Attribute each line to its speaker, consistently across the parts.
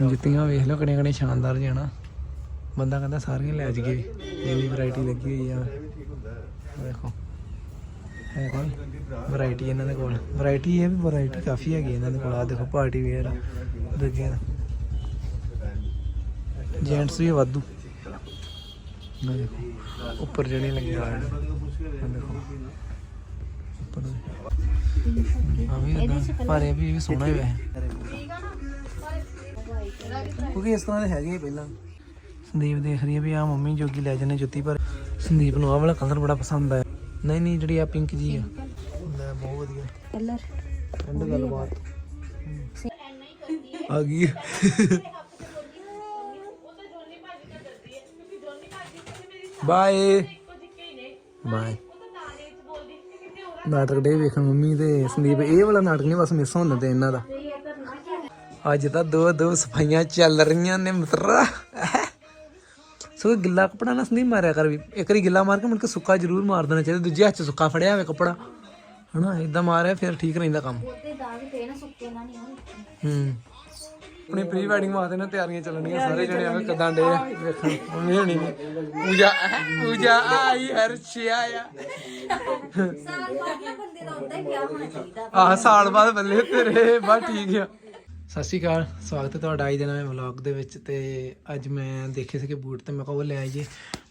Speaker 1: ਜੁੱਤੀਆਂ ਵੇਖ ਲਓ ਕਿਹੜੀਆਂ ਕਿਹੜੀਆਂ ਸ਼ਾਨਦਾਰ ਜਾਣਾ ਬੰਦਾ ਕਹਿੰਦਾ ਸਾਰੀਆਂ ਲੈ ਜਾਈਏ ਇੰਨੀ ਵੈਰਾਈਟੀ ਲੱਗੀ ਹੋਈ ਆ। ਦੇਖੋ। ਹੈ ਕੋਲ ਵੈਰਾਈਟੀ ਇਹਨਾਂ ਦੇ ਕੋਲ। ਵੈਰਾਈਟੀ ਇਹ ਵੀ ਵੈਰਾਈਟੀ ਕਾਫੀ ਹੈਗੀ ਇਹਨਾਂ ਦੇ ਕੋਲ। ਆ ਦੇਖੋ ਪਾਰਟੀ ਵੇਅਰ ਲੱਗੀਆਂ ਜੈਂਟਸ ਵੀ ਵਾਧੂ। ਆਹ ਦੇਖੋ। ਉੱਪਰ ਜਿਹੜੇ ਲੱਗੇ ਹੋਏ ਦੇਖੋ। ਉੱਪਰ ਆ ਵੀ ਪਰ ਇਹ ਵੀ ਵੀ ਸੋਹਣਾ ਹੀ ਵੈਸੇ। ਕਿਉਂਕਿ ਇਸ ਤਰ੍ਹਾਂ ਦੇ ਹੈਗੇ ਹੀ ਪਹਿਲਾਂ। ਸੰਦੀਪ ਦੇਖ ਰਹੀ ਹੈ ਵੀ ਆ ਮੰਮੀ ਜੋਗੀ ਲੈ ਜਨੇ ਜੁੱਤੀ ਪਰ ਸੰਦੀਪ ਨੂੰ ਆਹ ਵਾਲਾ ਕਲਰ ਬੜਾ ਪਸੰਦ ਆਇਆ। ਨਹੀਂ ਨਹੀਂ ਜਿਹੜੀ ਆ ਪਿੰਕ ਜੀ ਆ। ਲੈ ਬਹੁਤ ਵਧੀਆ।
Speaker 2: ਕਲਰ
Speaker 1: ਐਂਡ ਗੱਲਬਾਤ ਆ ਗਈ। ਬਾਏ ਬਾਏ ਨਾਟਕ ਡੇ ਵੇਖਣ ਮੰਮੀ ਤੇ ਸੰਦੀਪ ਇਹ ਵਾਲਾ ਨਾਟਕ ਨਹੀਂ ਬਸ ਮਿਸ ਹੋਣ ਦਿੰਦੇ ਇਹਨਾਂ ਦਾ। ਅੱਜ ਤਾਂ ਦੋ ਦੋ ਸਫਾਈਆਂ ਚੱਲ ਰਹੀਆਂ ਨੇ ਮਿੱਤਰਾ। ਸੋ ਗਿੱਲਾ ਕਪੜਾ ਨਾ ਸੰਦੀਪ ਮਾਰਿਆ ਕਰ ਵੀ ਇੱਕ ਵਾਰੀ ਗਿੱਲਾ ਮਾਰ ਕੇ ਮੁੜ ਕੇ ਸੁੱਕਾ ਜ਼ਰੂਰ ਮਾਰ ਦੇਣਾ ਚਾਹੀਦਾ ਦੂਜੇ ਹੱਥ ਸੁੱਕਾ ਫੜਿਆ ਹੋਵੇ ਕਪੜਾ। ਹਨਾ ਇਦਾਂ ਮਾਰਿਆ ਫਿਰ ਠੀਕ ਰਹਿੰਦਾ ਕੰਮ।
Speaker 2: ਨਹੀਂ
Speaker 1: ਹੂੰ। ਆਪਣੀ ਪ੍ਰੀ ਵੈਡਿੰਗ ਵਾਸਤੇ ਨਾ ਤਿਆਰੀਆਂ ਚੱਲਣੀਆਂ ਸਾਰੇ ਜਣੇ ਐਵੇਂ ਕਦਾਂ ਡੇ ਵੇਖਣ ਮੰਮੀ ਹੋਣੀ ਪੂਜਾ ਪੂਜਾ ਆਈ ਹਰਸ਼ਿਆ ਆ
Speaker 2: ਸਾਲ ਬਾਅਦ ਬੰਦੇ ਦਾ ਹੁੰਦਾ ਹੀ ਵਿਆਹ ਹੋਣਾ ਚਾਹੀਦਾ।
Speaker 1: ਸਾਲ ਬਾਅਦ ਬੱਲੇ ਤੇਰੇ ਬਾ ਠੀਕ ਆ। ਸਤਿ ਸ਼੍ਰੀ ਅਕਾਲ, ਸਵਾਗਤ ਹੈ ਤੁਹਾਡਾ ਅੱਜ ਦੇ ਨਵੇਂ ਵਲੌਗ ਦੇ ਵਿੱਚ ਤੇ ਅੱਜ ਮੈਂ ਦੇਖੇ ਸੀਗੇ ਬੂਟ ਤੇ ਮੈਂ ਕਿਹਾ ਉਹ ਲੈ ਆਈਏ।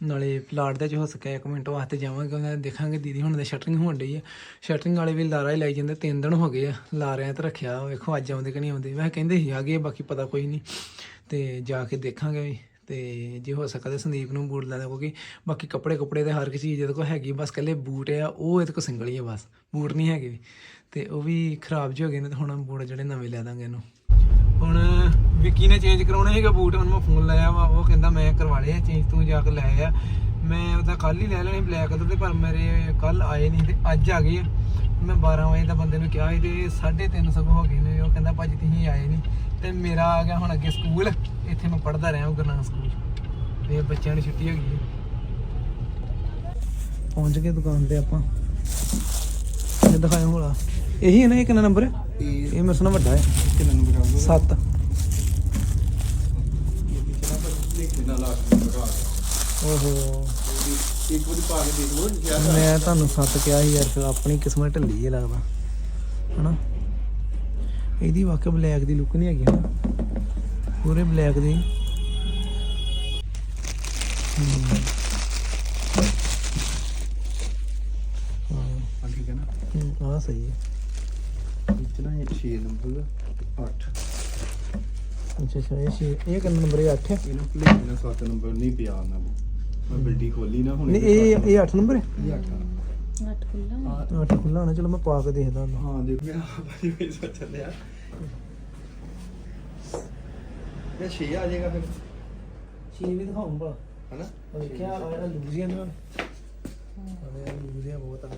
Speaker 1: ਨਾਲੇ ਪਲਾਟ ਦੇ ਚ ਹੋ ਸਕਿਆ ਇੱਕ ਮਿੰਟ ਵਾਸਤੇ ਜਾਵਾਂਗੇ ਉਹਨਾਂ ਦੇ ਦੇਖਾਂਗੇ ਦੀਦੀ ਹੁਣ ਦੇ ਸ਼ਟਰਿੰਗ ਹੋਣ ਡਈ ਆ। ਸ਼ਟਰਿੰਗ ਵਾਲੇ ਵੀ ਲਾਰਾ ਹੀ ਲਾਈ ਜਾਂਦੇ, ਤਿੰਨ ਦਿਨ ਹੋ ਗਏ ਆ, ਲਾਰਿਆਂ ਤੇ ਰੱਖਿਆ ਵੇਖੋ ਅੱਜ ਆਉਂਦੇ ਕਿ ਨਹੀਂ ਆਉਂਦੇ। ਮੈਂ ਕਹਿੰਦੇ ਸੀ ਆ ਗਏ ਬਾਕੀ ਪਤਾ ਕੋਈ ਨਹੀਂ। ਤੇ ਜਾ ਕੇ ਦੇਖਾਂਗੇ ਵੀ, ਤੇ ਜੇ ਹੋ ਸਕਦਾ ਤੇ ਸੰਦੀਪ ਨੂੰ ਬੂਟ ਲੈ ਦੇ, ਕਿਉਂਕਿ ਬਾਕੀ ਕੱਪੜੇ ਕੁਪੜੇ ਤੇ ਹਰ ਇੱਕ ਚੀਜ਼ ਇਹਦੇ ਕੋਲ ਹੈਗੀ ਬਸ ਕੱਲੇ ਬੂਟ ਆ, ਉਹ ਇਹਦੇ ਕੋਲ ਸਿੰਗਲ ਹੀ ਆ ਬਸ, ਬੂਟ ਨਹੀਂ ਹੈਗੇ ਵੀ। ਤੇ ਉਹ ਵੀ ਖਰਾਬ ਜਿਹੇ ਹੋ ਗਏ ਨੇ, ਤੇ ਹੁਣ ਬੂਟ ਜਿਹੜੇ ਨਵੇਂ ਲੈ ਦਾਂਗੇ ਇਹਨੂੰ। ਹੁਣ ਵਿੱਕੀ ਨੇ ਚੇਂਜ ਕਰਾਉਣੇ ਸੀਗਾ ਬੂਟ, ਹੁਣ ਮੈਂ ਫੋਨ ਲਾਇਆ ਵਾ, ਉਹ ਕਹਿੰਦਾ ਮੈਂ ਕਰਵਾ ਲਿਆ ਚੇਂਜ ਤੂੰ ਜਾ ਕੇ ਲੈ ਆ। ਮੈਂ ਉਹਦਾ ਕੱਲ ਹੀ ਲੈ ਲੈਣੇ ਬਲੈਕ ਕਲਰ ਦੇ ਪਰ ਮੇਰੇ ਕੱਲ ਆਏ ਨਹੀਂ ਤੇ ਅੱਜ ਆ ਗਏ ਮੈਂ 12 ਵਜੇ ਦਾ ਬੰਦੇ ਨੂੰ ਕਿਹਾ ਸੀ ਤੇ 3:30 ਸਗੋਂ ਹੋ ਗਏ ਨੇ, ਉਹ ਕਹਿੰਦਾ ਭਾਜੀ ਤੁਸੀਂ ਆਏ ਨਹੀਂ। ਤੇ ਮੇਰਾ ਆ ਗਿਆ ਹੁਣ ਅੱਗੇ ਸਕੂਲ, ਇੱਥੇ ਮੈਂ ਪੜ੍ਹਦਾ ਰਿਹਾ ਗੁਰੂ ਸਕੂਲ। ਤੇ ਬੱਚਿਆਂ ਨੂੰ ਛੁੱਟੀ ਹੋ ਗਈ ਹੈ। ਪਹੁੰਚ ਗਏ ਦੁਕਾਨ ਤੇ ਆਪਾਂ। ਇਹ ਦਿਖਾਇਆ ਹੋਲਾ ਇਹੀ ਹੈ ਨਾ ਇਹ ਕਿੰਨਾ ਨੰਬਰ ਹੈ? ਇਹ ਮੇਰੇ ਸੁਣਾ ਵੱਡਾ ਹੈ। ਕਿੰਨਾ ਨੰਬਰ ਆਊਗਾ 7 ਓਹੋ।
Speaker 3: ਇੱਕ ਵਾਰੀ ਪਾ ਕੇ ਦੇਖ ਲਓ ਜਿਆ
Speaker 1: ਮੈਂ ਤੁਹਾਨੂੰ ਸੱਤ ਕਿਹਾ ਸੀ ਯਾਰ ਫਿਰ ਆਪਣੀ ਕਿਸਮਤ ਢਿੱਲੀ ਹੈ ਲੱਗਦਾ। ਹਨਾ? ਇਹਦੀ ਵਾਕਿਆ ਬਲੈਕ ਦੀ ਲੁੱਕ ਨਹੀਂ ਹੈਗੀ ਹਨਾ ਪੂਰੇ ਬਲੈਕ ਦੀ।
Speaker 3: ਹਾਂ ਠੀਕ ਹੈ ਨਾ
Speaker 1: ਆ ਸਹੀ ਹੈ
Speaker 3: ਇਤਨਾ ਇਹ 6 ਨੰਬਰ 8
Speaker 1: ਅੱਛਾ ਅੱਛਾ ਇਹ ਛੇ- ਇਹ ਕਿੰਨਾ ਨੰਬਰ ਹੈ? 8
Speaker 3: ਇਹਨੂੰ ਭੁਲੇਖੇ ਨਾਲ 7 ਨੰਬਰ ਨਹੀਂ ਪਿਆ ਨਾ। ਮੈਂ ਬਿਲਡੀ ਖੋਲੀ ਨਾ ਹੁਣ
Speaker 1: ਨਹੀਂ ਇਹ ਇਹ 8 ਨੰਬਰ ਹੈ?
Speaker 3: ਇਹ 8
Speaker 2: ਨਟ ਖੁੱਲਾ
Speaker 1: 8 ਖੁੱਲਾ ਹੋਣਾ ਚਲੋ ਮੈਂ ਪਾ ਕੇ ਦੇਖਦਾ ਹਾਂ।
Speaker 3: ਹਾਂ ਦੇਖ ਮੈਂ ਭਾਜੀ ਵੀ ਸੋਚ ਲਿਆ ਇਹ 6 ਆ ਜਾਏਗਾ ਫਿਰ।
Speaker 1: ਛੇ ਵੀ ਦਿਖਾਉਂਗਾ।
Speaker 3: ਹਨਾ?
Speaker 1: ਦੇਖਿਆ ਆ ਜਿਹੜਾ ਲੂਜ਼ੀਅਨ ਨਾ। ਅਰੇ ਲੂਜ਼ੀਅਨ ਬਹੁਤ ਆ।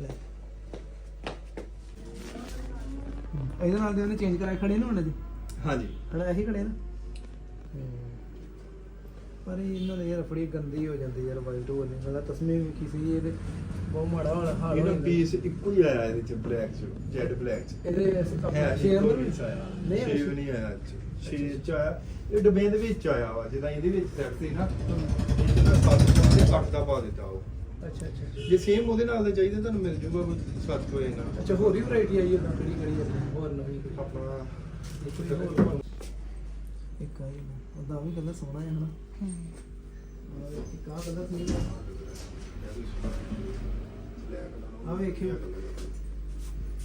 Speaker 1: ਲੈ। ਇਹਦੇ ਨਾਲ ਦੇ ਉਹਨੇ ਚੇਂਜ ਕਰਾਏ ਖੜੇ ਨਾ ਹੁਣ ਜੀ
Speaker 3: ਹਾਂਜੀ।
Speaker 1: ਹਣਾ ਇਹੀ ਖੜੇ ਨਾ? ਪਰ ਇਹਨਾਂ ਦੇ ਯਾਰ ਬੜੀ ਗੰਦੀ ਹੋ ਜਾਂਦੀ ਯਾਰ ਵਾਈਟ ਹੋ ਜਾਂਦੀ ਮੈਂ ਤਸਮੀ ਵੀ ਸੀ ਇਹਦੇ ਬਹੁਤ ਮਾੜਾ ਵਾਲਾ ਹਾਲ ਹੋ
Speaker 3: ਇਹਦਾ
Speaker 1: ਜਾਂਦਾ।
Speaker 3: ਪੀਸ ਇੱਕੋ ਹੀ ਆਇਆ ਇਹਦੇ ਚ ਬਲੈਕ ਚ ਜੈਡ ਬਲੈਕ ਚ।
Speaker 1: ਇਹਦੇ
Speaker 3: ਹੈ
Speaker 1: ਛੇ
Speaker 3: ਇੱਕੋ
Speaker 1: ਨੰਬਰ
Speaker 3: piece ਆਇਆ।
Speaker 1: ਨਹੀਂ,
Speaker 3: ਛੇ ਵੀ ਨਹੀਂ ਆਇਆ ਛੇ ਚ ਆਇਆ। ਇਹ ਡੱਬੇ ਦੇ ਵਿੱਚ ਆਇਆ ਵਾ ਜਿੱਦਾਂ ਇਹਦੇ ਵਿੱਚ ਸੈੱਟ ਸੀ ਨਾ। ਇਹਦਾ 7 ਤੇ 8 ਦਾ ਪਾ ਦਿੱਤਾ ਉਹ।
Speaker 1: ਅੱਛਾ ਅੱਛਾ।
Speaker 3: ਜੇ ਸੇਮ ਉਹਦੇ ਨਾਲ ਦਾ ਚਾਹੀਦਾ ਤੁਹਾਨੂੰ ਮਿਲ ਜੂਗਾ 7 ਹੋਏਗਾ
Speaker 1: ਅੱਛਾ ਹੋਰ ਵੀ ਵੈਰਾਈਟੀ ਆਈ ਹੈ ਤਾਂ ਕਿਹੜੀ ਕਿਹੜੀ ਹੈ? ਹੋਰ ਨਵੀਂ ਕੋਈ?
Speaker 3: ਆਪਣਾ
Speaker 1: ਇੱਕ ਹੋਰ ਇੱਕ ਆਈ ਉਹਦਾ ਵੀ ਕਲਰ ਸੋਹਣਾ ਹੈ ਹਨਾ। ਔਰ ਇੱਕ ਆਹ ਕਲਰ ਸੀ ਆ ਵੇਖਿਓ।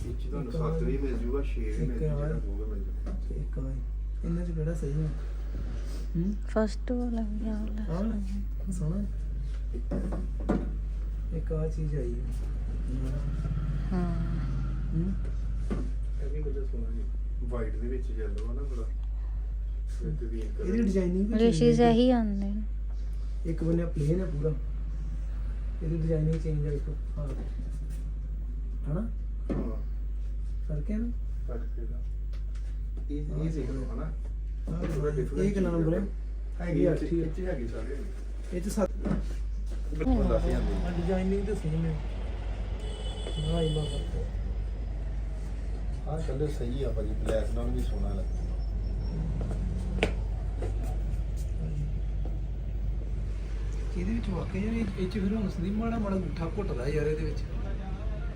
Speaker 3: ਵਿੱਚ ਤੁਹਾਨੂੰ 7 ਵੀ ਮਿਲ ਜੂਗਾ 6 ਵੀ ਮਿਲ ਜੂਗਾ
Speaker 1: ਆ। ਇੱਕ ਆਈ ਇਹਨਾਂ ਚ ਕਿਹੜਾ ਸਹੀ ਹੈ? ਹੂੰ।
Speaker 2: ਫਸਟ ਵਾਲਾ ਵਾਲਾ
Speaker 1: ਵਾਲਾ? ਸੋਹਣਾ ਇੱਕ ਆ ਚੀਜ਼ ਆਈ। ਹੈ।
Speaker 2: ਹਾਂ?
Speaker 1: ਹੂੰ
Speaker 3: ਇਹ ਵੀ ਕੁਝ ਸੋਹਣਾ ਜੀ। ਵਾਈਟ ਦੇ ਵਿੱਚ yellow ਆ ਨਾ ਬੜਾ। ਇਹ ਤੇ ਵੀ
Speaker 1: ਇਹਦੀ ਡਿਜ਼ਾਈਨਿੰਗ
Speaker 2: ਰਿਸ਼ੀਜ਼ ਇਹੀ ਆਉਂਦੇ ਨੇ
Speaker 1: ਇੱਕ ਬੰਨੇ ਪਲੇਨ ਹੈ ਪੂਰਾ। ਇਹਦੀ ਡਿਜ਼ਾਈਨਿੰਗ ਚੇਂਜ ਹੈ ਇੱਕ ਹਾਂ। ਹਨਾ?
Speaker 3: ਹਾਂ।
Speaker 1: ਫ਼ਰਕ ਹੈ ਨਾ?
Speaker 3: ਇਹ ਇਹ ਦੇਖ। ਲਓ ਹਨਾ different
Speaker 1: ਇਹ ਕਿੰਨਾ ਨੰਬਰ ਹੈ?
Speaker 3: ਹੈਗੀ
Speaker 1: ਇਹ
Speaker 3: ਅੱਠ
Speaker 1: ਅੱਠ ਹੀ ਹੈ।
Speaker 3: ਇੱਥੇ ਹੈਗੀ ਸਾਰੇ।
Speaker 1: ਇਹ ਚ ਸੱਤ।
Speaker 3: ਬਿਲਕੁਲ ਦੱਸ ਜਾਂਦੇ
Speaker 1: ਆ ਡਿਜ਼ਾਈਨਿੰਗ ਤੇ ਸੇਮ ਹੈ। ਨਾ ਇੰਨਾ ਫ਼ਰਕ
Speaker 3: ਹੈ ਆਹ ਕਲਰ ਸਹੀ ਆ ਭਾਜੀ। ਬਲੈਕ ਨਾਲ ਵੀ ਸੋਹਣਾ ਲੱਗਦਾ।
Speaker 1: ਇਹਦੇ ਵਿੱਚ ਵਾਕਈ ਯਾਰ ਇਹ- ਇਹ ਚ ਫਿਰ ਹੁਣ ਸੰਦੀਪ ਮਾੜਾ ਮਾੜਾ ਗੁੱਠਾ ਘੁੱਟਦਾ ਯਾਰ ਇਹਦੇ ਵਿੱਚ।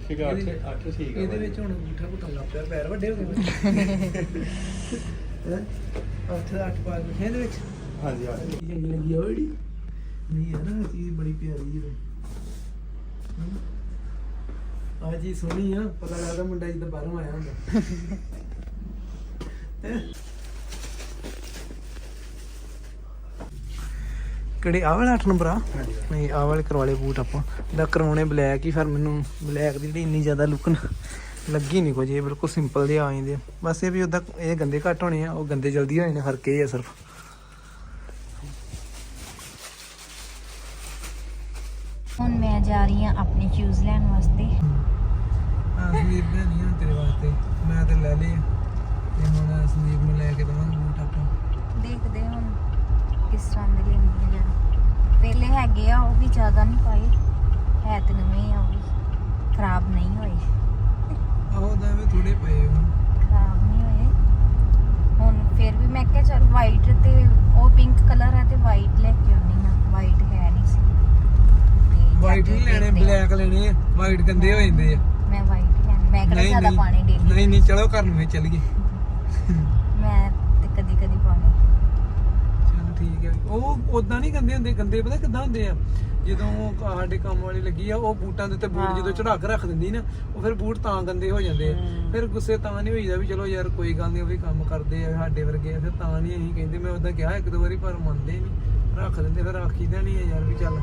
Speaker 3: ਠੀਕ
Speaker 1: ਆ ਇਹਦੇ-
Speaker 3: 8 8 ਠੀਕ ਆ
Speaker 1: ਇਹਦੇ ਭਾਜੀ। ਵਿੱਚ ਹੁਣ ਗੁੱਠਾ ਘੁੱਟਣ ਲੱਗ ਪਿਆ ਪੈਰ ਵੱਡੇ ਹੋ ਗਏ। ਹੈ? ਅੱਠ ਦਾ ਅੱਠ ਪਾ ਕੇ ਇਹਦੇ ਵਿੱਚ।
Speaker 3: ਹਾਂਜੀ ਹਾਂਜੀ।
Speaker 1: ਚੰਗੀ ਲੱਗੀ ਹੋਈ ਨਹੀਂ ਹੈ ਨਾ ਚੀਜ਼ ਬੜੀ ਪਿਆਰੀ ਹੈ ਆ ਜੀ ਸੋਹਣੀ ਆ ਪਤਾ ਲੱਗਦਾ ਮੁੰਡਾ ਜਿੱਦਾਂ ਬਾਹਰੋਂ ਆਇਆ ਹੁੰਦਾ? ਕਿਹੜੇ ਆਹ ਵਾਲਾ 8 ਨੰਬਰ ਆ? ਨਹੀਂ ਆਹ ਵਾਲੇ ਕਰਵਾ ਲਏ ਬੂਟ ਆਪਾਂ। ਦਾ ਕਰਵਾਉਣੇ ਬਲੈਕ ਹੀ ਫਿਰ ਮੈਨੂੰ ਬਲੈਕ ਦੀ ਜਿਹੜੀ ਇੰਨੀ ਜ਼ਿਆਦਾ ਲੁੱਕ ਲੱਗੀ ਨਹੀਂ ਕੁਝ। ਇਹ ਬਿਲਕੁਲ ਸਿੰਪਲ ਜਿਹੇ ਆ ਜਾਂਦੇ। ਬਸ ਇਹ ਵੀ ਉਹਦਾ ਇਹ ਗੰਦੇ ਘੱਟ ਹੋਣੇ ਆ ਉਹ ਗੰਦੇ ਜਲਦੀ ਹੋ ਜਾਣੇ ਫ਼ਰਕ ਇਹ ਆ ਸਿਰਫ
Speaker 2: ਹੁਣ ਮੈਂ ਜਾ ਰਹੀ ਹਾਂ ਆਪਣੇ ਸ਼ੂਜ਼ ਲੈਣ ਵਾਸਤੇ।
Speaker 1: ਆ ਸੰਦੀਪ ਨੇ ਨਹੀਂ ਹੁਣ ਤੇਰੇ ਵਾਸਤੇ। ਮੈਂ ਤੇ ਲੈ ਲਏ ਆ। ਤੇ ਹੁਣ ਸੰਦੀਪ ਨੂੰ ਲੈ ਕੇ ਦਵਾਂਗੇ ਬੂਟ ਆਪਾਂ
Speaker 2: ਦੇਖਦੇ ਹਾਂ ਹੁਣ ਕਿਸ ਤਰ੍ਹਾਂ ਦੇ ਲੈਣੇ ਜਾਂ ਪਹਿਲੇ ਹੈਗੇ ਆ ਉਹ ਵੀ ਜ਼ਿਆਦਾ ਨਹੀਂ ਪਾਏ। ਹੈ ਤੇ ਨਵੇਂ ਆ ਉਹ ਵੀ ਖਰਾਬ ਨਹੀਂ ਹੋਏ।
Speaker 1: ਆਹੋ ਦਾ ਵੀ ਥੋੜੇ ਪਏ ਹੁਣ।
Speaker 2: ਖਰਾਬ ਨਹੀਂ ਹੋਏ। ਹੁਣ ਫਿਰ ਵੀ ਮੈਂ ਕਿਹਾ ਚਲ ਵਾਈਟ ਤੇ ਉਹ ਪਿੰਕ ਕਲਰ ਹੈ ਤੇ ਵਾਈਟ ਲੈ ਕੇ ਆਉਣੀ ਆ ਵਾਈਟ
Speaker 1: ਵਾਈਟ ਨਹੀਂ ਲੈਣੇ। ਬਲੈਕ ਲੈਣੇ ਆ ਵਾਈਟ ਗੰਦੇ ਹੋ ਜਾਂਦੇ ਆ।
Speaker 2: ਮੈਂ ਵਾਈਟ ਲੈਣੀ ਮੈਂ ਕਿਹੜਾ ਜ਼ਿਆਦਾ ਪਾਣੇ ਡੇਲੀ
Speaker 1: ਨਹੀਂ ਨਹੀਂ ਚਲੋ ਘਰ ਨੂੰ ਫੇਰ ਚੱਲੀਏ।
Speaker 2: ਮੈਂ ਤੇ ਕਦੀ ਕਦੀ ਪਾਣੇ।
Speaker 1: ਚਲ ਠੀਕ ਹੈ ਉਹ ਉਦਾਂ ਨਹੀਂ ਗੰਦੇ ਹੁੰਦੇ ਗੰਦੇ ਪਤਾ ਕਿੱਦਾਂ ਹੁੰਦੇ ਆ? ਜਦੋਂ ਉਹ ਸਾਡੇ ਕੰਮ ਵਾਲੀ ਲੱਗੀ ਆ ਉਹ ਬੂਟਾਂ ਦੇ ਉੱਤੇ ਬੂਟ
Speaker 2: ਹਾਂ।
Speaker 1: ਜਦੋਂ ਚੜਾ ਕੇ ਰੱਖ ਦਿੰਦੀ ਨਾ ਉਹ ਫਿਰ ਬੂਟ ਤਾਂ ਗੰਦੇ ਹੋ ਜਾਂਦੇ ਆ। ਫਿਰ ਗੁੱਸੇ ਤਾਂ ਨਹੀਂ ਹੋਈਦਾ ਵੀ ਚਲੋ ਯਾਰ ਕੋਈ ਗੱਲ ਨਹੀਂ ਉਹ ਵੀ ਕੰਮ ਕਰਦੇ ਆ ਸਾਡੇ ਵਰਗੇ ਆ ਫਿਰ ਤਾਂ ਨਹੀਂ ਅਸੀਂ ਕਹਿੰਦੇ। ਮੈਂ ਉਹਦਾ ਕਿਹਾ ਇੱਕ ਦੋ ਵਾਰੀ ਪਰ ਮੰਨਦੇ ਨਹੀਂ ਰੱਖ ਦਿੰਦੇ ਫਿਰ ਆਖੀਦਾ ਨਹੀਂ ਆ ਯਾਰ ਵੀ ਚੱਲ।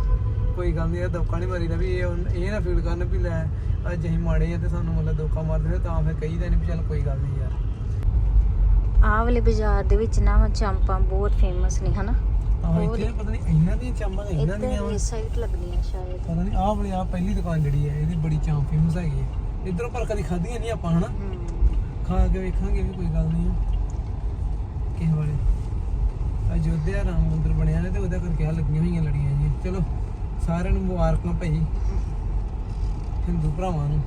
Speaker 1: ਕੋਈ ਗੱਲ ਨਹੀਂ ਇਹ ਦੌਕਾ ਨਹੀਂ ਮਾਰੀਦਾ ਵੀ ਇਹ ਇਹ ਨਾ ਫੀਲ ਕਰਨ ਵੀ ਲੈ ਅੱਜ ਅਸੀਂ ਮਾੜੇ ਆ ਤੇ ਸਾਨੂੰ ਮਤਲਬ ਧੋਖਾ ਮਾਰਦੇ ਫਿਰ ਤਾਂ ਫਿਰ ਕਹੀਦਾ ਨਹੀਂ ਵੀ ਚੱਲ ਕੋਈ ਗੱਲ ਨਹੀਂ ਯਾਰ।
Speaker 2: ਆਹ ਵਾਲੇ ਬਾਜ਼ਾਰ ਦੇ ਵਿੱਚ ਨਾ ਚਾਂਪਾਂ ਬਹੁਤ ਫੇਮਸ ਨੇ ਹਨਾ?
Speaker 1: ਆਹ
Speaker 2: ਹੋਰ।
Speaker 1: ਇੱਥੇ ਪਤਾ ਨਹੀਂ ਇਹਨਾਂ ਦੀਆਂ ਚਾਂਬਾਂ ਇਹਨਾਂ
Speaker 2: ਇੱਧਰ
Speaker 1: ਦੀਆਂ ਵਾਂ।
Speaker 2: ਇਸ ਸਾਈਡ ਲੱਗਦੀਆਂ ਸ਼ਾਇਦ।
Speaker 1: ਪਤਾ ਨਹੀਂ ਆਹ ਵਾਲੀ ਆ ਪਹਿਲੀ ਦੁਕਾਨ ਜਿਹੜੀ ਹੈ ਇਹਦੀ ਬੜੀ ਚਾਂਪ ਫੇਮਸ ਹੈਗੀ ਹੈ। ਇਧਰੋਂ ਪਰ ਕਦੀ ਖਾਧੀਆਂ ਨਹੀਂ ਆਪਾਂ ਹਨਾ?
Speaker 2: ਹਮ।
Speaker 1: ਖਾ ਕੇ ਵੇਖਾਂਗੇ ਵੀ ਕੋਈ ਗੱਲ ਨਹੀਂ ਕਿਸੇ ਵਾਲੇ। ਅਯੋਧਿਆ ਰਾਮ ਮੰਦਿਰ ਬਣਿਆ ਨੇ ਤੇ ਉਹਦਾ ਕਰਕੇ ਆ ਲੱਗੀਆਂ ਹੋਈਆਂ ਲੜੀਆਂ ਜੀ। ਚਲੋ। ਸਾਰਿਆਂ ਨੂੰ ਮੁਬਾਰਕਾਂ ਭਾਈ। ਹਿੰਦੂ ਭਰਾਵਾਂ ਨੂੰ।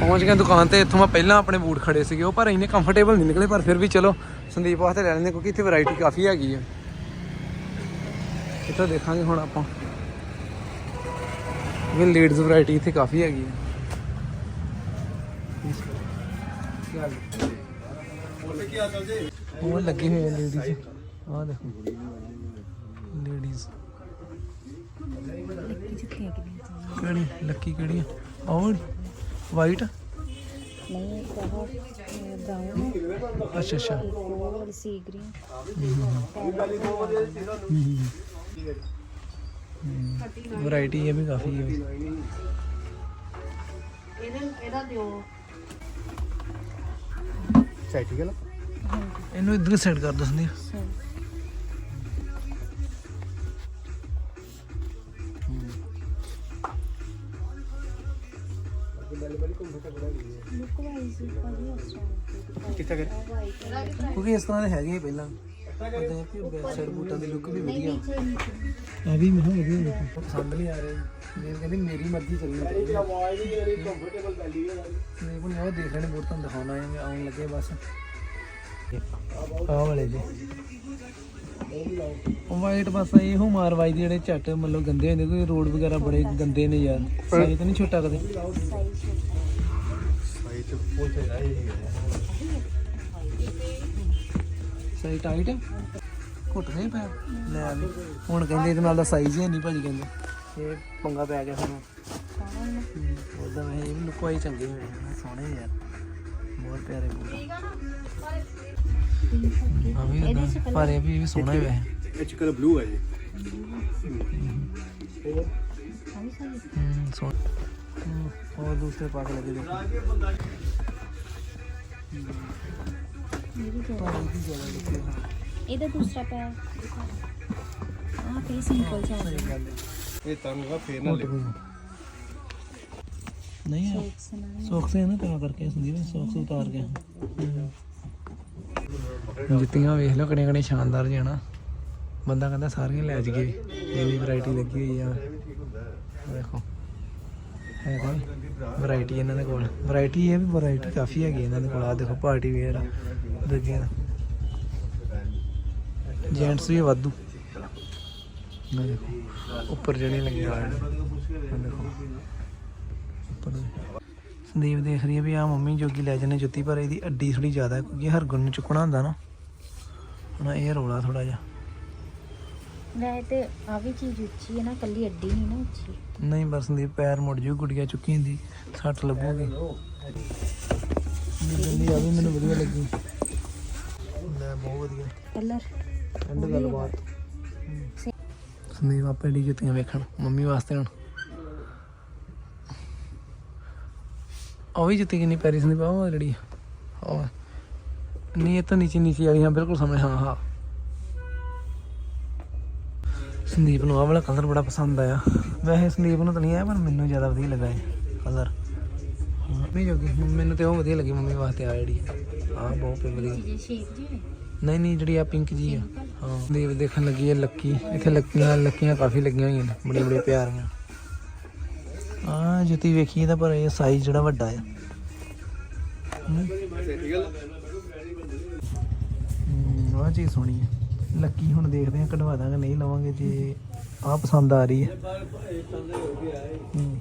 Speaker 1: ਪਹੁੰਚ ਗਏ ਦੁਕਾਨ ਤੇ ਇੱਥੋਂ ਮੈਂ ਪਹਿਲਾਂ ਆਪਣੇ ਬੂਟ ਖੜੇ ਸੀਗੇ ਉਹ ਪਰ ਇੰਨੇ ਕੰਫਰਟੇਬਲ ਨਹੀਂ ਨਿਕਲੇ ਪਰ ਫਿਰ ਵੀ ਚਲੋ ਸੰਦੀਪ ਵਾਸਤੇ ਲੈ ਲੈਂਦੇ ਕਿਉਂਕਿ ਇੱਥੇ ਵੈਰਾਈਟੀ ਕਾਫੀ ਹੈਗੀ ਆ। ਇੱਥੋਂ ਦੇਖਾਂਗੇ ਹੁਣ ਆਪਾਂ। ਵੀ ਲੇਡੀਜ਼ ਵੈਰਾਈਟੀ ਇੱਥੇ ਕਾਫੀ ਹੈਗੀ ਆ। ਉਹ ਲੱਗੀ ਹੋਈ ਹੈ ਲੇਡੀਜ਼ ਆਹ ਦੇਖੋ। ਲੇਡੀਜ਼ ਕਿਹੜੀ? ਲੱਕੀ ਕਿਹੜੀ ਆ? ਆਹ ਵਾਈਟ
Speaker 2: ਨਹੀਂ ਬਹੁਤ ਬ੍ਰਾਊਨ
Speaker 1: ਅੱਛਾ ਅੱਛਾ।
Speaker 2: ਹੋਰ ਸੀ ਗ੍ਰੀਨ
Speaker 1: ਵੈਰਾਈਟੀ ਇਹ ਵੀ ਕਾਫੀ ਹੈ।
Speaker 2: ਇਹਦਾ ਦਿਓ
Speaker 3: ਹੈ ਨਾ?
Speaker 1: ਇਹਨੂੰ ਇਧਰ ਸੈੱਟ ਕਰ ਦੋ ਸੰਦੀਪ।
Speaker 3: ਕਿੱਥੇ ਕਰ
Speaker 1: ਕਿਉਂਕਿ ਇਸ ਤਰ੍ਹਾਂ ਦੇ ਹੈਗੇ ਹੀ ਪਹਿਲਾਂ। ਪਤਾ ਹੈ ਕਿ ਬੈਕ ਸਾਈਡ ਬੂਟਾਂ ਦੀ ਲੁੱਕ ਵੀ ਵਧੀਆ। ਆ ਵੀ ਮੈਨੂੰ ਵਧੀਆ ਲੱਗੀ। ਪਸੰਦ ਨਹੀਂ ਆ ਰਿਹਾ। ਜੇ ਕਹਿੰਦੀ ਮੇਰੀ ਮਰਜ਼ੀ ਚੱਲਣੀ ਚਾਹੀਦੀ ਹੈ
Speaker 3: ਕੰਫਰਟੇਬਲ ਬੈਲੀ ਹੈ
Speaker 1: ਨਹੀਂ ਕੋਈ ਉਹ ਦੇਖ ਲੈਣੇ ਬੂਟ ਤੁਹਾਨੂੰ ਦਿਖਾਉਣਾ ਹੈ ਆਉਣ ਲੱਗੇ ਬਸ। ਆਹ ਵਾਲੇ ਜੀ। ਉਹ ਵਾਈਟ ਬਸ ਇਹੋ ਮਾਰਵਾਈ ਦੇ ਜਿਹੜੇ ਝੱਟ ਮਤਲਬ ਗੰਦੇ ਹੁੰਦੇ ਕੋਈ ਰੋਡ ਵਗੈਰਾ ਬੜੇ ਗੰਦੇ ਨੇ ਯਾਰ। ਸਾਈਜ਼ ਤਾਂ ਨਹੀਂ ਛੋਟਾ ਕਦੇ।
Speaker 3: ਸਾਈ ਚ ਪਹੁੰਚ ਜਾਏ
Speaker 1: ਸਾਈਜ਼ ਟਾਈਟ ਹੈ ਘੁੱਟ ਨਹੀਂ ਪਿਆ। ਲੈ ਵੀ। ਹੁਣ ਕਹਿੰਦੇ ਇਹਦੇ ਨਾਲ ਦਾ ਸਾਈਜ਼ ਹੀ ਨਹੀਂ ਭਾਜੀ ਕਹਿੰਦੇ। ਇਹ ਪੰਗਾ ਪੈ ਗਿਆ ਸਾਨੂੰ। ਉਹਦਾ ਇਹ ਵੀ ਲੁਕਵਾਈ ਚੰਗੇ ਹੋਏ ਸੋਹਣੇ ਯਾਰ। ਬਹੁਤ ਪਿਆਰੇ ਬੂਟ ਆ ਵੀ ਏਦਾਂ, ਪਰ ਇਹ ਵੀ ਇਹ ਵੀ ਸੋਹਣਾ ਹੀ ਵੈਸੇ
Speaker 3: ਇਹ ਚ ਕਲਰ ਬਲੂ ਹੈ ਜੀ
Speaker 1: ਹੂੰ ਸੋਹਣਾ ਹੂੰ, ਹੋਰ ਦੂਸਰੇ ਪਾ ਕੇ ਲੱਗੇ ਦੇਖੋ ਪਰ ਇਹਦੀ ਜ਼ਿਆਦਾ ਲੁੱਕ ਹੈ
Speaker 2: ਇਹਦਾ ਦੂਸਰਾ ਪੈਰ ਆਹ ਫੇਸ ਸਿੰਪਲ ਜਿਹਾ
Speaker 1: ਸਹੀ ਗੱਲ ਹੈ ਜੁੱਤੀਆਂ ਵੇਖ ਲਓ ਕਿਹੜੀਆਂ ਕਿਹੜੀਆਂ ਸ਼ਾਨਦਾਰ ਜਾਣਾ ਬੰਦਾ ਕਹਿੰਦਾ ਸਾਰੀਆਂ ਲੈ ਜਾਈਏ ਜਿੰਨੀ ਵੈਰਾਈਟੀ ਲੱਗੀ ਹੋਈ ਆ। ਦੇਖੋ। ਹੈ ਤਾਂ ਵੈਰਾਈਟੀ ਇਹਨਾਂ ਦੇ ਕੋਲ। ਵੈਰਾਈਟੀ ਇਹ ਵੀ ਵੈਰਾਈਟੀ ਕਾਫੀ ਹੈਗੀ ਇਹਨਾਂ ਦੇ ਕੋਲ। ਆ ਦੇਖੋ ਪਾਰਟੀ ਵੇਅਰ ਦੂਜੀਆਂ। ਜੈਂਟਸ ਵੀ ਵਾਧੂ। ਨਾ ਦੇਖੋ। ਉੱਪਰ ਜਿਹੜੇ ਲੱਗੇ ਹੋਏ ਨੇ। ਦੇਖੋ। ਉੱਪਰ ਸੰਦੀਪ ਦੇਖ ਰਹੀ ਹੈ ਵੀ ਆ ਮੰਮੀ ਜੋਗੀ ਲੈ ਜਨੇ ਜੁੱਤੀ, ਪਰ ਇਹਦੀ ਅੱਡੀ ਥੋੜੀ ਜ਼ਿਆਦਾ ਕਿਉਂਕਿ ਹਰਗੁਣ ਨੂੰ ਚੁੱਕਣਾ ਹੁੰਦਾ ਨਾ। ਹੁਣ ਇਹ ਰੋਲਾ ਥੋੜਾ ਜਿਹਾ।
Speaker 2: ਵੈਸੇ ਤੇ ਆ ਵੀ ਚੀਜ਼ ਉੱਚੀ ਹੈ ਨਾ ਕੱਲੀ ਅੱਡੀ ਨਹੀਂ ਨਾ ਉੱਚੀ।
Speaker 1: ਨਹੀਂ ਬਸ ਸੰਦੀਪ ਪੈਰ ਮੁੜ ਜੂ ਗੁੜੀਆ ਚੁੱਕੀ ਹੁੰਦੀ ਸੱਟ ਲੱਗੂਗੀ। ਜਿੰਨੀ ਆ ਵੀ ਮੈਨੂੰ ਵਧੀਆ ਲੱਗੀ। ਲੈ ਬਹੁਤ ਵਧੀਆ।
Speaker 2: ਕਲਰ।
Speaker 1: ਐਂਡ ਗੱਲਬਾਤ ਸੰਦੀਪ ਆਪੇ ਦੀ ਜੁੱਤੀਆਂ ਵੇਖਣ ਮੰਮੀ ਵਾਸਤੇ ਹੁਣ। ਉਹ ਵੀ ਜੁੱਤੀ ਕਿੰਨੀ ਪਿਆਰੀ ਸੰਦੀਪ ਉਹ ਜਿਹੜੀ ਨਹੀਂ ਇਹ ਤਾਂ ਨੀਚੇ ਨੀਚੇ ਵਾਲੀ ਹਾਂ ਬਿਲਕੁਲ ਸਾਹਮਣੇ ਹਾਂ ਹਾਂ। ਸੰਦੀਪ ਨੂੰ ਆਹ ਵਾਲਾ ਕਲਰ ਬੜਾ ਪਸੰਦ ਆਇਆ। ਵੈਸੇ ਸੰਦੀਪ ਨੂੰ ਤਾਂ ਨਹੀਂ ਆਇਆ ਪਰ ਮੈਨੂੰ ਜ਼ਿਆਦਾ ਵਧੀਆ ਲੱਗਾ ਇਹ ਕਲਰ ਮੰਮੀ ਜੋਗੀ ਮੈਨੂੰ ਤੇ ਉਹ ਵਧੀਆ ਲੱਗੀ ਮੰਮੀ ਵਾਸਤੇ ਆ ਜਿਹੜੀ। ਆ ਬਹੁਤ ਵਧੀਆ। ਨਹੀਂ ਨਹੀਂ ਜਿਹੜੀ ਆ ਪਿੰਕ ਜੀ ਆ। ਹਾਂ ਦੇਵ ਦੇਖਣ ਲੱਗੀ ਹੈ ਲੱਕੀ। ਇੱਥੇ ਲੱਕੀਆਂ ਲੱਕੀਆਂ ਕਾਫੀ ਲੱਗੀਆਂ ਹੋਈਆਂ ਨੇ ਬੜੀਆਂ ਬੜੀਆਂ ਪਿਆਰੀਆਂ। ਆ ਜੁੱਤੀ ਵੇਖੀ ਇਹਦਾ ਪਰ ਇਹ ਸਾਈਜ਼ ਜਿਹੜਾ ਵੱਡਾ ਆ। ਹੂੰ ਆ ਚੀਜ਼ ਸੋਹਣੀ ਹੈ। ਲੱਕੀ ਹੁਣ ਦੇਖਦੇ ਆ ਕਢਵਾ ਦਾਂਗੇ ਨਹੀਂ ਲਵਾਂਗੇ ਜੇ ਆ ਪਸੰਦ ਆ ਰਹੀ ਹੈ। ਹੂੰ।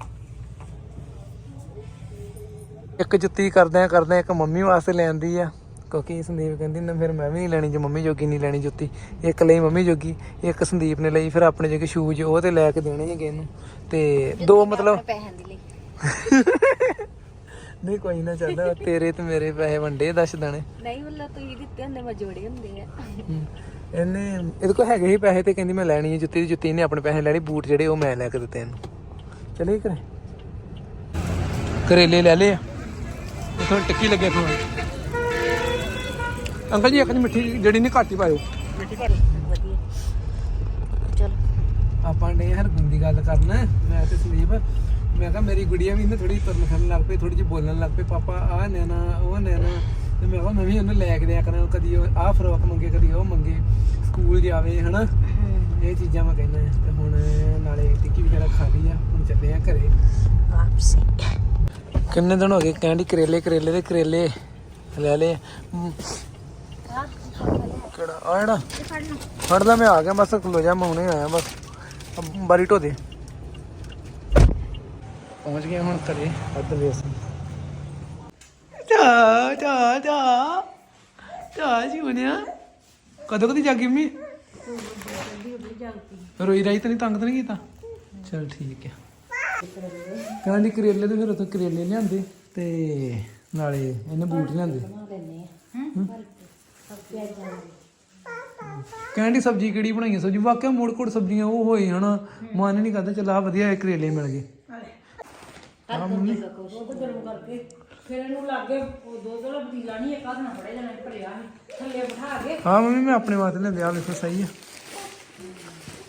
Speaker 1: ਇੱਕ ਜੁੱਤੀ ਕਰਦੇ ਆ ਕਰਦੇ ਆ ਇੱਕ ਮੰਮੀ ਵਾਸਤੇ ਲੈਂਦੀ ਆ ਕਿਉਂਕਿ ਸੰਦੀਪ ਕਹਿੰਦੀ ਨਾ ਫਿਰ ਮੈਂ ਵੀ ਨਹੀਂ ਲੈਣੀ ਜੇ ਮੰਮੀ ਜੋਗੀ ਨਹੀਂ ਲੈਣੀ ਜੁੱਤੀ ਇੱਕ ਲਈ ਮੰਮੀ ਜੋਗੀ ਇੱਕ ਸੰਦੀਪ ਨੇ ਲਈ ਫਿਰ ਆਪਣੇ ਜੋਗੇ ਸ਼ੂਜ਼ ਉਹ ਤੇ ਲੈ ਕੇ ਦੇਣੇ ਹੈਗੇ ਇਹਨੂੰ ਤੇ ਦੋ ਮਤਲਬ
Speaker 2: ਪੈਸਿਆਂ ਦੀ ਲਈ।
Speaker 1: ਨਹੀਂ ਕੋਈ ਨਾ ਚੱਲਦਾ। ਤੇਰੇ ਤੇ ਮੇਰੇ ਪੈਸੇ ਵੰਡੇ ਦੱਸ ਦੇਣੇ।
Speaker 2: ਨਹੀਂ ਮਤਲਬ ਤੁਸੀਂ ਦਿੱਤੇ ਹੁੰਦੇ ਮੈਂ ਜੋੜੇ ਹੁੰਦੇ ਆ।
Speaker 1: ਇਹਨੇ ਇਹਦੇ ਕੋਲ ਹੈਗੇ ਸੀ ਪੈਸੇ ਤੇ ਕਹਿੰਦੀ ਮੈਂ ਲੈਣੀ ਹੈ ਜੁੱਤੀ ਦੀ ਜੁੱਤੀ ਇਹਨੇ ਆਪਣੇ ਪੈਸੇ ਲੈਣੀ ਬੂਟ ਜਿਹੜੇ ਉਹ ਮੈਂ ਲੈ ਕੇ ਦਿੱਤੇ ਇਹਨੂੰ। ਚਲੇ ਕਰੇ ਕਰੇਲੇ ਲੈ ਲਏ ਇਥੋਂ ਟਿੱਕੀ ਲੱਗੇ ਤੁਹਾਨੂੰ ਅੰਕਲ ਜੀ ਇੱਕ ਜੀ ਮਿੱਠੀ ਜਿਹੜੀ ਨਹੀਂ ਘੱਟ ਹੀ ਪਾਇਓ।
Speaker 2: ਵਧੀਆ। ਚਲੋ।
Speaker 1: ਆਪਾਂ ਨੇ ਹਰਗੁਣ ਦੀ ਗੱਲ ਕਰਨਾ। ਮੈਂ ਤੇ ਸੰਦੀਪ ਮੈਂ ਕਿਹਾ ਮੇਰੀ ਗੁੜੀਆ ਵੀ ਇਹਨੇ ਥੋੜੀ ਤੁਰਨ ਫਿਰਨ ਲੱਗ ਪਈ ਥੋੜੀ ਜਿਹੀ ਬੋਲਣ ਲੱਗ ਪਈ ਪਾਪਾ ਆ ਨੈਣਾ ਉਹ ਨੈਣਾ। ਤੇ ਮੈਂ ਕਿਹਾ ਮੈਂ ਵੀ ਉਹਨੂੰ ਲੈ ਕੇ ਦਿਆ ਕਰਾਂ ਕਦੀ ਉਹ ਆਹ ਫਰੋਕ ਮੰਗੇ ਕਦੀ ਉਹ ਮੰਗੇ ਸਕੂਲ ਜਾਵੇ ਹਨਾ? ਇਹ ਚੀਜ਼ਾਂ ਮੈਂ ਕਹਿੰਦਾ ਤੇ ਹੁਣ ਨਾਲੇ ਟਿੱਕੀ ਵਗੈਰਾ ਖਾ ਲਈ ਆ ਹੁਣ ਚੱਲੇ ਆ ਘਰੇ।
Speaker 2: ਵਾਪਸੀ।
Speaker 1: ਕਿੰਨੇ ਦਿਨ ਹੋ ਗਏ ਕਹਿੰਦੀ ਕਰੇਲੇ ਕਰੇਲੇ ਦੇ ਕਰੇਲੇ ਲੈ ਹਮ, ਕਿਹੜਾ? ਆ ਜਿਹੜਾ? ਫੜਦਾ ਮੈਂ ਆ ਗਿਆ ਬਸ ਖਲੋ ਜਾ ਮੈਂ ਹੁਣੇ ਆਇਆ ਬਸ। ਬਾਰੀ ਢੋ ਦੇ। ਪਹੁੰਚ ਗਏ ਹੁਣ ਘਰੇ ਅੱਧ ਵੇਸ ਜਾ ਜਾ ਜਾ। ਜਾ ਜੂਨਿਆ ਕਦੋਂ ਕਦੀ ਜਾਗੀ ਮੰਮੀ? ਰੋਈ ਰਾਈ ਤਾਂ ਨਹੀਂ ਤੰਗ ਤਾਂ ਨਹੀਂ ਕੀਤਾ? ਚਲ ਠੀਕ ਹੈ ਕਹਿੰਦੀ ਕਰੇਲੇ ਤੇ ਫਿਰ ਉੱਥੇ ਕਰੇਲੇ ਲਿਆਂਦੇ ਤੇ ਨਾਲੇ ਇਹਨੇ ਬੂਟ ਲਿਆਂਦੇ। ਕਹਿੰਦੀ ਸਬਜ਼ੀ ਕਿਹੜੀ ਬਣਾਈ ਸਬਜ਼ੀ ਵਾਕਿਆ ਮੋੜ ਕੋੜ ਸਬਜ਼ੀਆਂ ਉਹ ਹੋਏ ਹਨਾ। ਮਨ ਨਹੀਂ ਕਰਦਾ, ਚਲ ਆ ਵਧੀਆ ਕਰੇਲੇ ਮਿਲ ਗਏ। ਹਾਂ ਮੰਮੀ
Speaker 4: ਫਿਰ ਇਹਨੂੰ ਲੱਗੇ ਉਹ ਦੋ ਦੋ ਪਤੀਲਾ ਨਹੀਂ ਇੱਕ ਹੱਥ ਨਾਲ ਫੜੇ ਜਾਣਾ ਭਰਿਆ ਸੀ ਥੱਲੇ ਬਿਠਾ ਕੇ।
Speaker 1: ਹਾਂ ਮੰਮੀ ਮੈਂ ਆਪਣੇ ਵਾਸਤੇ ਲੈਂਦੇ ਆ ਵੇਖੋ ਸਹੀ ਆ।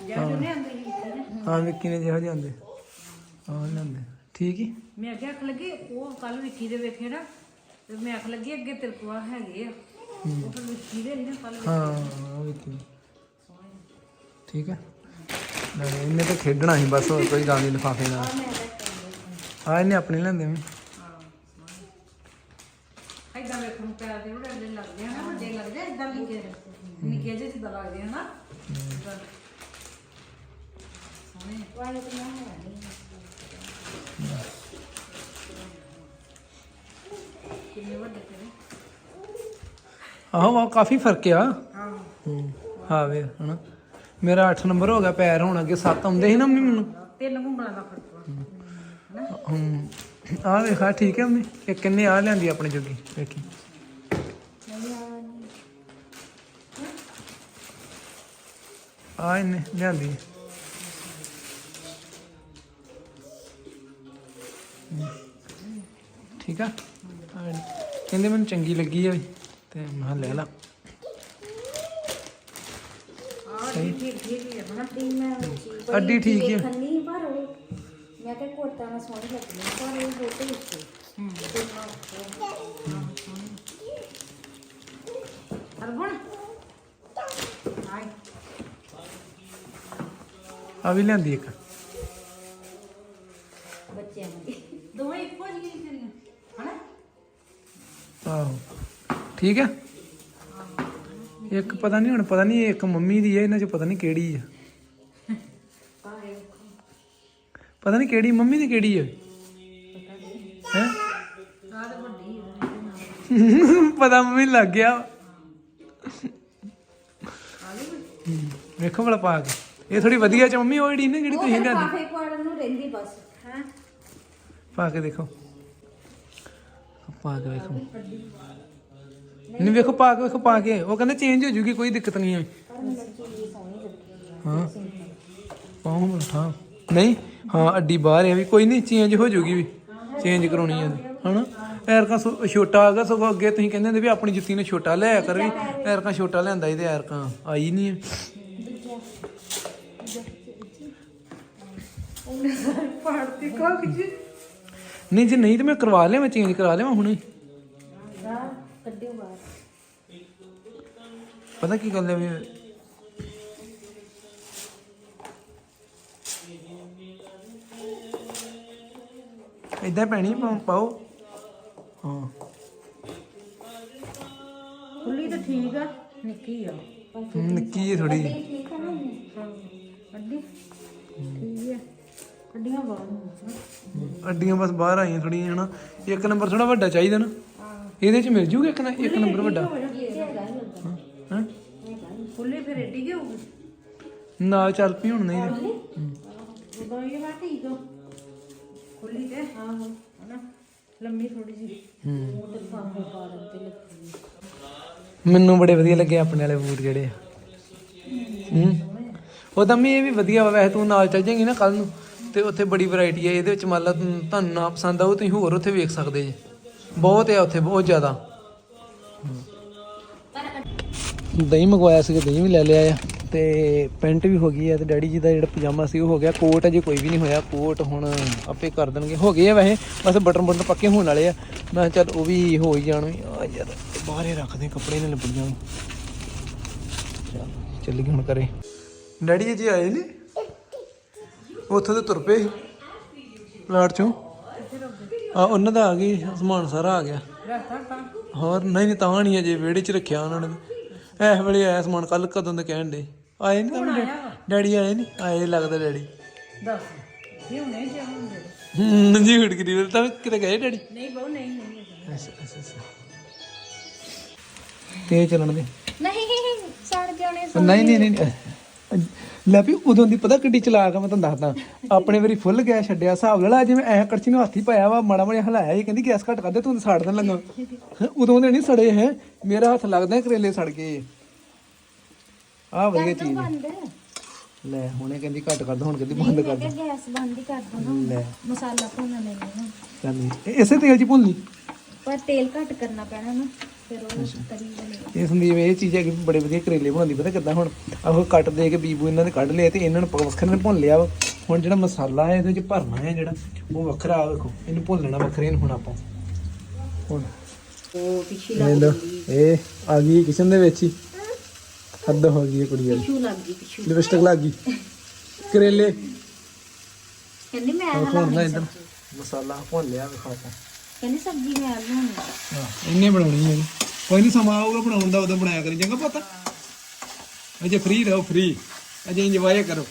Speaker 4: ਜਾਂ ਉਹਨੇ ਅੰਦਰ ਹੀ ਕੀਤੀ ਨਾ।
Speaker 1: ਹਾਂ ਵਿੱਕੀ ਨੇ ਜਿਹੋ ਜਿਹੇ ਆਂਦੇ ਹਾਂ ਲੈਂਦੇ ਠੀਕ ਹੀ?
Speaker 4: ਮੈਂ ਅੱਗੇ ਅੱਖ ਲੱਗੀ ਉਹ ਕੱਲ ਵਿੱਕੀ ਦੇ ਵੇਖੇ ਨਾ ਤੇ ਮੈਂ ਅੱਖ ਲੱਗੀ ਅੱਗੇ ਤੇਰੇ ਕੋਲ ਹੈਗੇ ਆ। ਉਹ ਫਿਰ ਵਿੱਕੀ ਦੇ ਨਹੀਂ ਕੱਲ
Speaker 1: ਹਾਂ ਉਹ ਵਿੱਕੀ ਨੇ। ਠੀਕ ਹੈ? ਨਾਲੇ ਇਹਨੇ ਤਾਂ ਖੇਡਣਾ ਸੀ ਬਸ ਹੋਰ ਕੋਈ ਗੱਲ ਨਹੀਂ ਲਿਫਾਫੇ ਨਾਲ। ਆ ਇਹਨੇ ਆਪਣੇ ਲੈਂਦੇ ਮੈਂ
Speaker 4: ਐਦਾਂ ਵੇਖਣ ਨੂੰ ਪੈਰ ਦੇ ਉਹਦੇ ਲੱਗਦੇ ਆ ਨਾ ਵੱਡੇ ਲੱਗਦੇ ਐਦਾਂ ਨਿੱਕੇ ਨਿੱਕੇ ਜਿਹੇ ਜਿੱਦਾਂ ਲੱਗਦੇ ਆ ਨਾ। ਕਿੰਨੇ ਵੱਡੇ ਤੇਰੇ
Speaker 1: ਆਹੋ ਵਾ ਕਾਫੀ ਫ਼ਰਕ ਆ। ਹੂੰ। ਵੇ ਹਨਾ। ਮੇਰਾ 8 ਨੰਬਰ ਹੋ ਗਿਆ ਪੈਰ ਹੁਣ ਅੱਗੇ 7 ਆਉਂਦੇ ਸੀ ਨਾ ਮੰਮੀ ਮੈਨੂੰ।
Speaker 4: ਤਿੰਨ ਉਂਗਲਾਂ ਦਾ ਫ਼ਰਕ ਵਾ
Speaker 1: ਹੂੰ ਆ ਵੇਖਾ ਠੀਕ ਹੈ ਮੰਮੀ? ਇਹ ਕਿੰਨੇ ਆ ਲਿਆਂਦੀ ਆਪਣੇ ਜੋਗੀ ਵੇਖੀ। ਆ ਇਹਨੇ ਲਿਆਂਦੀ। ਠੀਕ ਆ। ਕਹਿੰਦੇ ਮੈਨੂੰ ਚੰਗੀ ਲੱਗੀ ਆ ਤੇ ਮੈਂ ਲੈ ਲਾ। ਸਹੀ ਅੱਡੀ ਠੀਕ ਹੈ
Speaker 2: ਮੈਂ ਕਿਹਾ ਕੋਟਾ ਨਾਲ ਸੋਹਣੀ ਲੱਗਦੀ ਹੈ, ਪਰ ਉਹ ਬਹੁਤ ਉੱਚੀ
Speaker 4: ਅਰਬਣ ਹਾਈ
Speaker 1: ਆ ਵੀ ਲਿਆਂਦੀ ਇੱਕ।
Speaker 2: ਬੱਚਿਆਂ ਦੀ
Speaker 4: ਦੋਵੇਂ ਇੱਕੋ ਜਿਹੀਆਂ ਤੇਰੀਆਂ ਹਨਾ?
Speaker 1: ਆਹੋ। ਠੀਕ ਹੈ ਇੱਕ ਪਤਾ ਨਹੀਂ ਹੁਣ ਪਤਾ ਨਹੀਂ ਇੱਕ ਮੰਮੀ ਦੀ ਹੈ ਇਹਨਾਂ ਚ ਪਤਾ ਨਹੀਂ ਕਿਹੜੀ ਆ। ਪਤਾ ਨਹੀਂ ਕਿਹੜੀ ਮੰਮੀ ਦੀ ਕਿਹੜੀ ਹੈ ਹੈ? ਪਤਾ ਮੰਮੀ ਲੱਗ ਗਿਆ। ਵੇਖੋ ਭਲਾ ਪਾ ਕੇ। ਇਹ ਥੋੜੀ ਵਧੀਆ ਚ ਮੰਮੀ ਉਹ ਜਿਹੜੀ ਨਾ ਜਿਹੜੀ ਤੁਸੀਂ ਲਿਆਂਦੀ।
Speaker 2: ਕਾਫੇ ਪਾੜਨ ਨੂੰ ਰਹਿੰਦੀ ਬਸ। ਹਾਂ?
Speaker 1: ਪਾ ਕੇ ਦੇਖੋ। ਪਾ ਕੇ ਵੇਖੋ। ਨਹੀਂ ਵੇਖੋ ਪਾ ਕੇ ਵੇਖੋ ਪਾ ਕੇ। ਉਹ ਕਹਿੰਦਾ ਚੇਂਜ ਹੋ ਜੂਗੀ ਕੋਈ ਦਿੱਕਤ ਨਹੀਂ ਹੈ ਹਾਂ। ਪਾਉਂ ਮਠਾ ਨਹੀਂ। ਹਾਂ, ਅੱਡੀ ਬਾਹਰ ਹੈ ਵੀ ਕੋਈ ਨਹੀਂ ਚੇਂਜ ਹੋ ਜੂਗੀ ਵੀ ਚੇਂਜ ਕਰਾਉਣੀ ਹੈ ਹਨਾ? ਐਰਕਾ ਛੋਟਾ ਆ ਗਿਆ ਸਗੋਂ ਅੱਗੇ ਤੁਸੀਂ ਕਹਿੰਦੇ ਹੁੰਦੇ ਵੀ ਆਪਣੀ ਜੁੱਤੀ ਨੂੰ ਛੋਟਾ ਲਿਆ ਕਰ ਵੀ, ਐਰਕਾ ਛੋਟਾ ਲਿਆਂਦਾ ਇਹਦੇ ਐਰਕਾ ਆਈ ਨਹੀਂ ਹੈ ਨਹੀਂ ਜੇ ਨਹੀਂ ਤੇ ਮੈਂ ਕਰਵਾ ਲਿਆ ਮੈਂ ਚੇਂਜ ਕਰਾ ਲਿਆ ਹੁਣੇ। ਪਤਾ ਕੀ ਗੱਲ ਹੈ ਇਦਾਂ ਪੈਣੀ ਪਾ- ਪਾਓ। ਹਾਂ।
Speaker 4: ਖੁੱਲੀ ਤਾਂ ਠੀਕ ਆ ਨਿੱਕੀ ਆ।
Speaker 1: ਨਿੱਕੀ ਜਿਹੀ ਥੋੜੀ
Speaker 2: ਠੀਕ ਹੈ ਨਾ
Speaker 4: ਅੱਡੀ ਠੀਕ ਆ। ਅੱਡੀਆਂ ਬਾਹਰ ਨੂੰ
Speaker 1: ਅੱਡੀਆਂ ਬਸ ਬਾਹਰ ਆਈਆਂ ਥੋੜੀਆਂ ਹਨਾ। ਇੱਕ ਨੰਬਰ ਥੋੜਾ ਵੱਡਾ ਚਾਹੀਦਾ ਨਾ। ਇਹਦੇ ਚ ਮਿਲ ਜੂਗਾ ਇੱਕ ਨਾ ਇੱਕ ਨੰਬਰ ਵੱਡਾ? ਹਾਂ
Speaker 4: ਖੁੱਲੀ ਫਿਰ ਏਡੀ ਕਿ ਹੋਊਗੀ।
Speaker 1: ਨਾਲ ਚੱਲ ਪਈ ਹੁਣ ਨਹੀਂ ਤੇ।
Speaker 4: ਉਦੋਂ ਇਹ ਵਾ ਠੀਕ ਆ। ਖੁੱਲੀ ਤੇ ਆਹੋ ਹਨਾ? ਲੰਮੀ ਥੋੜੀ ਜੀ
Speaker 1: ਹੂੰ
Speaker 2: ਲੱਗੀ
Speaker 1: ਮੈਨੂੰ ਬੜੇ ਵਧੀਆ ਲੱਗੇ ਆਪਣੇ ਵਾਲੇ ਬੂਟ ਜਿਹੜੇ ਆ। ਹੂੰ? ਉਹ ਤਾਂ ਇਹ ਵੀ ਵਧੀਆ ਵਾ ਵੈਸੇ ਤੂੰ ਨਾਲ ਚੱਲ ਜਾਏਂਗੀ ਨਾ ਕੱਲ ਨੂੰ ਤੇ ਉੱਥੇ ਬੜੀ ਵੈਰਾਈਟੀ ਹੈ ਇਹਦੇ ਵਿੱਚ ਮੰਨ ਲਾ ਤੁਹਾਨੂੰ ਤੁਹਾਨੂੰ ਨਾ ਪਸੰਦ ਆਊ ਤੁਸੀਂ ਹੋਰ ਉੱਥੇ ਵੇਖ ਸਕਦੇ ਜੀ। ਬਹੁਤ ਹੈ ਉੱਥੇ ਬਹੁਤ ਜ਼ਿਆਦਾ। ਦਹੀਂ ਮੰਗਵਾਇਆ ਸੀ ਦਹੀਂ ਵੀ ਲੈ ਲਿਆ ਆ। ਤੇ ਪੈਂਟ ਵੀ ਹੋ ਗਈ ਹੈ ਤੇ ਡੈਡੀ ਜੀ ਦਾ ਜਿਹੜਾ ਪਜਾਮਾ ਸੀ ਉਹ ਹੋ ਗਿਆ। ਕੋਟ ਅਜੇ ਕੋਈ ਵੀ ਨਹੀਂ ਹੋਇਆ। ਕੋਟ ਹੁਣ ਆਪੇ ਕਰ ਦੇਣਗੇ। ਹੋ ਗਏ ਆ ਵੈਸੇ। ਬਸ ਬਟਨ ਬਟਨ ਪੱਕੇ ਹੋਣ ਵਾਲੇ ਆ। ਮੈਂ ਕਿਹਾ ਚੱਲ ਉਹ ਵੀ ਹੋ ਹੀ ਜਾਣ। ਆ ਯਾਰ, ਬਾਹਰ ਰੱਖਦੇ ਕੱਪੜੇ ਨੇ ਲੱਭੜ ਜਾਣ ਚੱਲ ਚੱਲ ਗਏ ਹੁਣ ਕਰੇ ਡੈਡੀ ਜੀ ਜੀ ਆਏ ਨੇ? ਉੱਥੋਂ ਤੇ ਤੁਰ ਪਏ ਪਲਾਟ ਚੋਂ। ਆ, ਉਹਨਾਂ ਦਾ ਆ ਗਈ। ਸਮਾਨ ਸਾਰਾ ਆ ਗਿਆ। ਹੋਰ, ਨਹੀਂ ਨਹੀਂ, ਤਾਂ ਨਹੀਂ ਅਜੇ ਵਿਹੜੇ 'ਚ ਰੱਖਿਆ ਉਹਨਾਂ ਨੇ। ਇਸ ਵੇਲੇ ਆਇਆ ਸਮਾਨ। ਕੱਲ ਕਦੋਂ ਦੇ ਕਹਿਣ ਦੇ ਆਏ ਨਹੀਂ ਤਾਂ ਡੈਡੀ ਆਏ ਨਹੀਂ ਆਏ ਲੱਗਦਾ ਡੈਡੀ।
Speaker 4: ਦੱਸ ਇਹ ਹੁਣੇ
Speaker 1: ਜੀ ਹੁੜ ਗਈ ਤਾਂ ਕਿਤੇ ਗਏ ਡੈਡੀ?
Speaker 4: ਨਹੀਂ ਬਹੁ ਨਹੀਂ ਨਹੀਂ
Speaker 1: ਅੱਛਾ ਅੱਛਾ ਤੇ ਚੱਲਣ ਦੇ।
Speaker 2: ਨਹੀਂ ਸੜ ਜਾਣੇ
Speaker 1: ਨਹੀਂ ਨਹੀਂ ਨਹੀਂ ਅਹ, ਲੈ ਵੀ ਉਦੋਂ ਦੀ ਪਤਾ ਕਿੱਡੀ ਚਲਾਕ ਆ ਮੈਂ ਤੁਹਾਨੂੰ ਦੱਸਦਾ। ਆਪਣੇ ਵਾਰੀ ਫੁੱਲ ਗਿਆ ਛੱਡਿਆ। ਹਿਸਾਬ ਲਾ ਜਿਵੇਂ ਐ ਕੜਛੀ ਨੂੰ ਹੱਥੀ ਪਾਇਆ ਵਾ ਮਾੜਾ ਮਾੜਾ ਹਲਾਇਆ ਇਹ ਕਹਿੰਦੀ ਗੈਸ ਘੱਟ ਕਰ ਦੇ ਤੂੰ ਸਾੜ ਦੇਣ ਲੱਗਾ। ਉਦੋਂ ਦੇ ਨਹੀਂ ਸੜੇ ਹੈ। ਮੇਰਾ ਹੱਥ ਲੱਗਦਾ ਕਰੇਲੇ ਸੜ ਗਏ ਆ ਵਧੀਆ ਚੀਜ਼ ਹੈ।
Speaker 2: ਬੰਦ।
Speaker 1: ਲੈ ਹੁਣੇ ਕਹਿੰਦੀ ਘੱਟ ਕਰ ਦੋ ਹੁਣ ਕਹਿੰਦੀ ਬੰਦ ਕਰ
Speaker 2: ਕਿਹਾ ਗੈਸ ਬੰਦ ਹੀ ਕਰ ਦੋ
Speaker 1: ਦੋ
Speaker 2: ਨਾ
Speaker 1: ਲੈ।
Speaker 2: ਮਸਾਲਾ ਭੁੰਨ ਲੈਣਾ ਨਾ।
Speaker 1: ਇਹ- ਇਸੇ ਤੇਲ 'ਚ ਭੁੰਨ ਲਈ
Speaker 2: ਪਰ ਤੇਲ ਘੱਟ ਕਰਨਾ ਪੈਣਾ ਨਾ ਫਿਰ ਉਹ ਤਰੀ ਬਣੇ
Speaker 1: ਇਹ ਸੰਦੀਪ ਇਹ ਚੀਜ਼ ਹੈ ਕਿ ਬੜੇ ਵਧੀਆ ਕਰੇਲੇ ਬਣਾਉਂਦੀ ਪਤਾ ਕਿੱਦਾਂ ਹੁਣ? ਆਹੋ ਕੱਟ ਦੇ ਕੇ ਬੀਬੂ ਇਹਨਾਂ ਦੇ ਕੱਢ ਲਏ ਤੇ ਇਹਨਾਂ ਨੂੰ ਪ- ਵੱਖਰੇ ਨੇ ਭੁੰਨ ਲਿਆ ਵਾ। ਹੁਣ ਜਿਹੜਾ ਮਸਾਲਾ ਹੈ ਇਹਦੇ ਵਿੱਚ ਭਰਨਾ ਹੈ ਜਿਹੜਾ ਉਹ ਵੱਖਰਾ ਆ ਵੇਖੋ ਇਹਨੂੰ ਭੁੰਨ ਲੈਣਾ ਵੱਖਰੇ ਨੂੰ ਹੁਣ ਆਪਾਂ। ਹੁਣ।
Speaker 2: ਉਹ ਪਿੱਛੇ
Speaker 1: ਇਹ ਲੋ ਇਹ ਆ ਗਈ ਕਿਚਨ ਦੇ ਵਿੱਚ ਹੀ। ਹੱਦ ਹੋ ਗਈ ਇਹ ਕੁੜੀ ਵਾਲੀ।
Speaker 2: ਪਿੱਛੂ ਲੱਗ ਗਈ ਪਿੱਛੂ।
Speaker 1: ਲਿਪਸਟਿਕ ਲੱਗ ਗਈ। ਕਰੇਲੇ।
Speaker 2: ਕਹਿੰਦੀ ਮੈਂ
Speaker 1: ਹੁਣ ਨਾ ਇਧਰ। ਮਸਾਲਾ ਭੁੰਨ ਲਿਆ ਵੇਖੋ ਆਪਾਂ
Speaker 2: ਕਹਿੰਦੀ ਸਬਜ਼ੀ ਮੈਂ ਬਣਾਉਣੀ।
Speaker 1: ਹਾਂ ਇੰਨੇ ਬਣਾਉਣੀ ਹੈ। ਕੋਈ ਨਹੀਂ ਸਮਾਂ ਆਊਗਾ ਬਣਾਉਣ ਦਾ ਉਦੋਂ ਬਣਾਇਆ ਕਰੀ। ਚੰਗਾ ਪਤਾ। ਅਜੇ ਫ੍ਰੀ ਰਹੋ ਫ੍ਰੀ ਅਜੇ ਇੰਜੋਏ ਕਰੋ।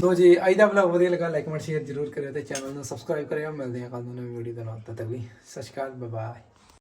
Speaker 1: ਲੋ ਜੀ ਅੱਜ ਦਾ ਵਲੌਗ ਵਧੀਆ ਲੱਗਾ ਲਾਈਕ ਕਮੈਂਟ ਸ਼ੇਅਰ ਜ਼ਰੂਰ ਕਰਿਓ ਤੇ ਚੈਨਲ ਨੂੰ ਸਬਸਕ੍ਰਾਈਬ ਕਰਿਓ। ਮਿਲਦੇ ਹਾਂ ਕੱਲ ਨੂੰ ਨਵੀਂ ਵੀਡੀਓ ਦੇ ਨਾਲ। ਤਦ ਤੱਕ ਲਈ ਸਤਿ ਸ਼੍ਰੀ ਅਕਾਲ ਬਾਏ ਬਾਏ